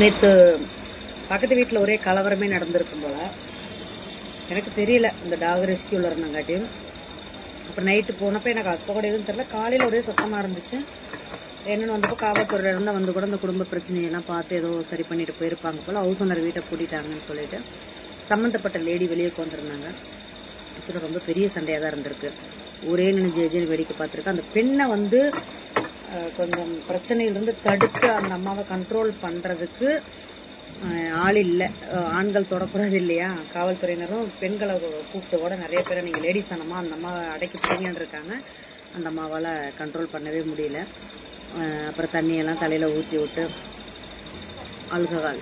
நேற்று பக்கத்து வீட்டில் ஒரே கலவரமே நடந்திருக்கும் போல். எனக்கு தெரியல இந்த டாக் ரெஸ்கியூவில் இருந்தங்காட்டியும். அப்புறம் நைட்டு போனப்போ எனக்கு அப்போ கூட எதுவும் தெரியல. காலையில் ஒரே சத்தமாக இருந்துச்சு. என்னென்னு வந்தப்போ காவல்துறையில இருந்து வந்து கூட இந்த குடும்ப பிரச்சனையெல்லாம் பார்த்து ஏதோ சரி பண்ணிட்டு போயிருப்பாங்க போல். ஹவுஸ் ஓனர் வீட்டை பூட்டிட்டாங்கன்னு சொல்லிட்டு சம்மந்தப்பட்ட லேடி வெளியே கொண்டிருந்தாங்க ஆக்சுவலாக ரொம்ப பெரிய சண்டையாக தான் இருந்திருக்கு. ஒரே நின்று ஜெஜின்னு வேடிக்கை பார்த்துருக்கு. அந்த பெண்ணை வந்து கொஞ்சம் பிரச்சனையிலிருந்து தடுத்து அந்த அம்மாவை கண்ட்ரோல் பண்ணுறதுக்கு ஆள் இல்லை. ஆண்கள் தொடக்கூடாது இல்லையா? காவல்துறையினரும் பெண்களை கூப்பிட்டு கூட நிறைய பேரை நீங்கள் லேடிஸ் ஆனமா அந்த அம்மாவை அடைக்கி பிடிங்கன்னு இருக்காங்க. அந்த அம்மாவால் கண்ட்ரோல் பண்ணவே முடியல. அப்புறம் தண்ணியெல்லாம் தலையில் ஊற்றி விட்டு ஆல்கஹால்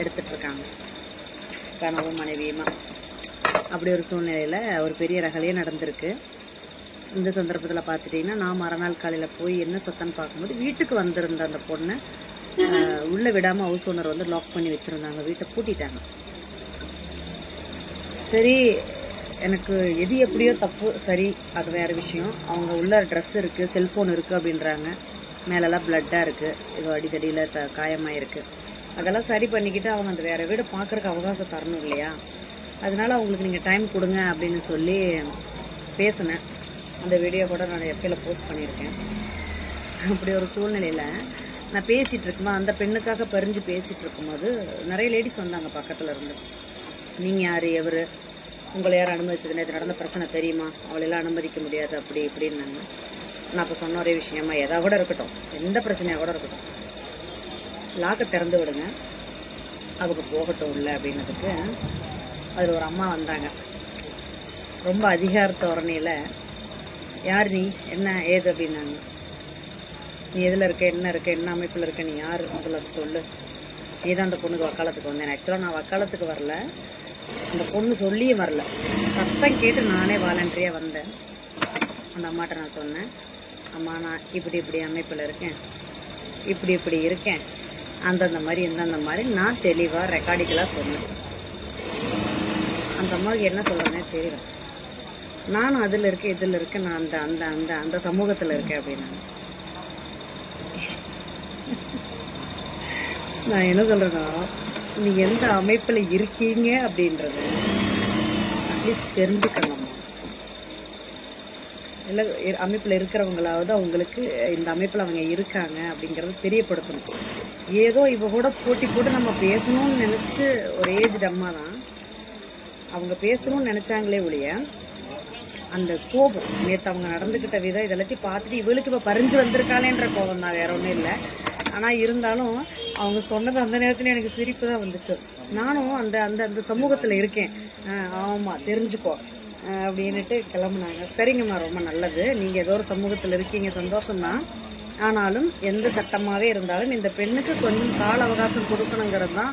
எடுத்துட்ருக்காங்க கணவன் மனைவியுமா? அப்படி ஒரு சூழ்நிலையில் ஒரு பெரிய ரகலையே நடந்திருக்கு. இந்த சந்தர்ப்பத்தில் பார்த்துட்டிங்கன்னா நான் மறுநாள் காலையில் போய் என்ன சத்தம்னு பார்க்கும்போது வீட்டுக்கு வந்திருந்த அந்த பொண்ணை உள்ளே விடாமல் ஹவுஸ் ஓனர் வந்து லாக் பண்ணி வச்சுருந்தாங்க. வீட்டை பூட்டிட்டாங்க. சரி எனக்கு எது எப்படியோ தப்பு. சரி அது வேறு விஷயம். அவங்க உள்ள ட்ரெஸ் இருக்குது செல்ஃபோன் இருக்குது அப்படின்றாங்க. மேலெல்லாம் பிளட்டாக இருக்குது ஏதோ அடித்தடியில் த காயமாயிருக்கு. அதெல்லாம் சரி பண்ணிக்கிட்டு அவங்க அந்த வேறு வீடு பார்க்குறக்கு அவகாசம் தரணும் இல்லையா? அதனால அவங்களுக்கு நீங்கள் டைம் கொடுங்க அப்படின்னு சொல்லி பேசினேன். அந்த வீடியோ கூட நான் எப்பயில போஸ்ட் பண்ணியிருக்கேன். அப்படி ஒரு சூழ்நிலையில் நான் பேசிகிட்டு இருக்குமா அந்த பெண்ணுக்காக பறிஞ்சு பேசிகிட்டு இருக்கும்போது நிறைய லேடிஸ் வந்தாங்க பக்கத்தில் இருந்து. நீங்கள் யார்? எவர்? உங்களை யார் அனுமதிச்சதுன்னு இது நடந்த பிரச்சனை தெரியுமா? அவளெல்லாம் அனுமதிக்க முடியாது. அப்படி இப்படின்னாங்க. நான் அப்போ சொன்ன ஒரே விஷயமா எதா கூட இருக்கட்டும். எந்த பிரச்சனையாக கூட இருக்கட்டும். லாக்கை திறந்து விடுங்க. அவங்க போகட்டும் இல்லை. அப்படின்னதுக்கு அதில் ஒரு அம்மா வந்தாங்க. ரொம்ப அதிகார தோரணையில் யார் நீ? என்ன ஏது அப்படின்னாங்க. நீ எதில் இருக்க என்ன இருக்க என்ன அமைப்பில் இருக்க நீ யார்? முதல்ல அதை சொல்லு. நீ தான் அந்த பொண்ணுக்கு வக்காலத்துக்கு வந்தேன். ஆக்சுவலாக நான் வக்காலத்துக்கு வரல. அந்த பொண்ணு சொல்லியும் வரல. சத்தம் கேட்டு நானே வாலண்டரியாக வந்தேன். அந்த அம்மாட்ட நான் சொன்னேன். அம்மா நான் இப்படி இப்படி அமைப்பில் இருக்கேன். இப்படி இப்படி இருக்கேன். அந்தந்த மாதிரி இந்தந்த மாதிரி நான் தெளிவாக ரெக்கார்டிக்கலாக சொன்னேன். அந்த அம்மாவுக்கு என்ன சொல்கிறேனே தெரியல. நானும் அதில் இருக்கேன் இதில் இருக்கேன் நான் அந்த அந்த அந்த அந்த சமூகத்தில் இருக்கேன் அப்படின்னு. நான் என்ன சொல்கிறேன்னா நீங்கள் எந்த அமைப்பில் இருக்கீங்க அப்படின்றது அட்லீஸ்ட் தெரிஞ்சுக்கணும்மா இல்லை அமைப்பில் இருக்கிறவங்களாவது அவங்களுக்கு இந்த அமைப்பில் அவங்க இருக்காங்க அப்படிங்கிறத தெரியப்படுத்தணும். ஏதோ இவ கூட போட்டி போட்டு நம்ம பேசணும்னு நினச்சி ஒரு ஏஜ் அம்மா தான் அவங்க பேசணும்னு நினச்சாங்களே ஒழிய அந்த கோபம். நேற்று அவங்க நடந்துக்கிட்ட விதம் இதெல்லாத்தையும் பார்த்துட்டு இவளுக்கு இப்போ பறிஞ்சு வந்திருக்காளேன்ற கோபம் தான் வேற ஒன்றும் இல்லை. ஆனால் இருந்தாலும் அவங்க சொன்னது அந்த நேரத்தில் எனக்கு சிரிப்பு தான் வந்துச்சு. நானும் அந்த அந்த அந்த சமூகத்தில் இருக்கேன். ஆமாம் தெரிஞ்சுக்கோ. அப்படின்ட்டு அப்படின்னுட்டு கிளம்புனாங்க. சரிங்கம்மா ரொம்ப நல்லது. நீங்கள் ஏதோ ஒரு சமூகத்தில் இருக்கீங்க சந்தோஷம்தான். ஆனாலும் எந்த சட்டமாகவே இருந்தாலும் இந்த பெண்ணுக்கு கொஞ்சம் கால அவகாசம் கொடுக்கணுங்கிறது தான்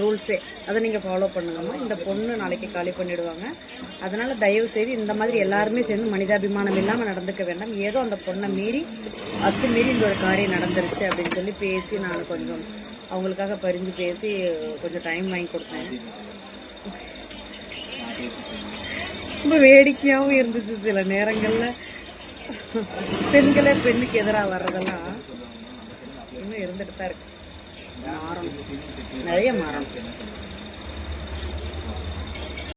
ரூல்ஸே. அதை நீங்கள் ஃபாலோ பண்ணுங்கம்மா இந்த பொண்ணு நாளைக்கு காலி பண்ணிடுவாங்க. அதனால் தயவு செய்து இந்த மாதிரி எல்லாருமே சேர்ந்து மனிதாபிமானம் இல்லாமல் நடந்துக்க வேண்டாம். ஏதோ அந்த பொண்ணை மீறி அத்துமீறி இந்த ஒரு காரியம் நடந்துருச்சு அப்படின்னு சொல்லி பேசி நான் கொஞ்சம் அவங்களுக்காக பரிந்து பேசி கொஞ்சம் டைம் வாங்கி கொடுத்தேன். ரொம்ப வேடிக்கையாகவும் இருந்துச்சு சில நேரங்களில். பெண்களே பெண்ணுக்கு எதிராக வர்றதெல்லாம் இன்னும் இருந்துட்டு தான் இருக்கு. மாறணும் நிறைய மாறணும்